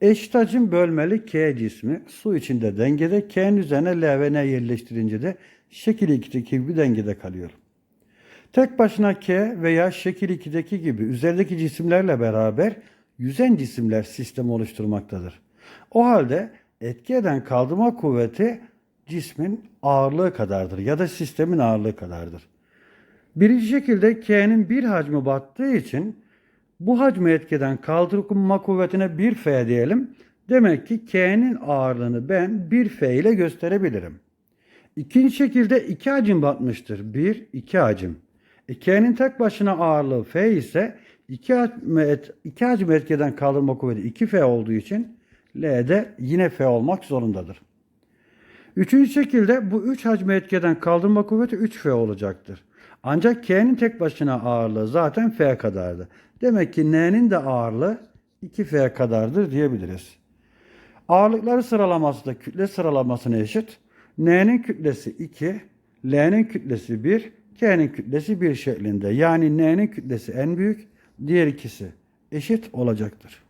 Eşit hacim bölmeli K cismi su içinde dengede K'nin üzerine L ve N yerleştirince de şekil 2'deki gibi dengede kalıyor. Tek başına K veya şekil 2'deki gibi üzerindeki cisimlerle beraber yüzen cisimler sistemi oluşturmaktadır. O halde etki eden kaldırma kuvveti cismin ağırlığı kadardır ya da sistemin ağırlığı kadardır. Birinci şekilde K'nin bir hacmi battığı için bu hacmi etkeden kaldırma kuvvetine 1F diyelim. Demek ki K'nin ağırlığını ben 1F ile gösterebilirim. İkinci şekilde iki hacim batmıştır. 1, 2 hacim. E, K'nin tek başına ağırlığı F ise iki hacim, et, iki hacim etkeden kaldırma kuvveti 2F olduğu için L'de yine F olmak zorundadır. Üçüncü şekilde bu üç hacmi etkeden kaldırma kuvveti 3F olacaktır. Ancak K'nin tek başına ağırlığı zaten F kadardı. Demek ki N'nin de ağırlığı 2F kadardır diyebiliriz. Ağırlıkları sıralaması da kütle sıralamasına eşit. N'nin kütlesi 2, L'nin kütlesi 1, K'nin kütlesi 1 şeklinde. Yani N'nin kütlesi en büyük, diğer ikisi eşit olacaktır.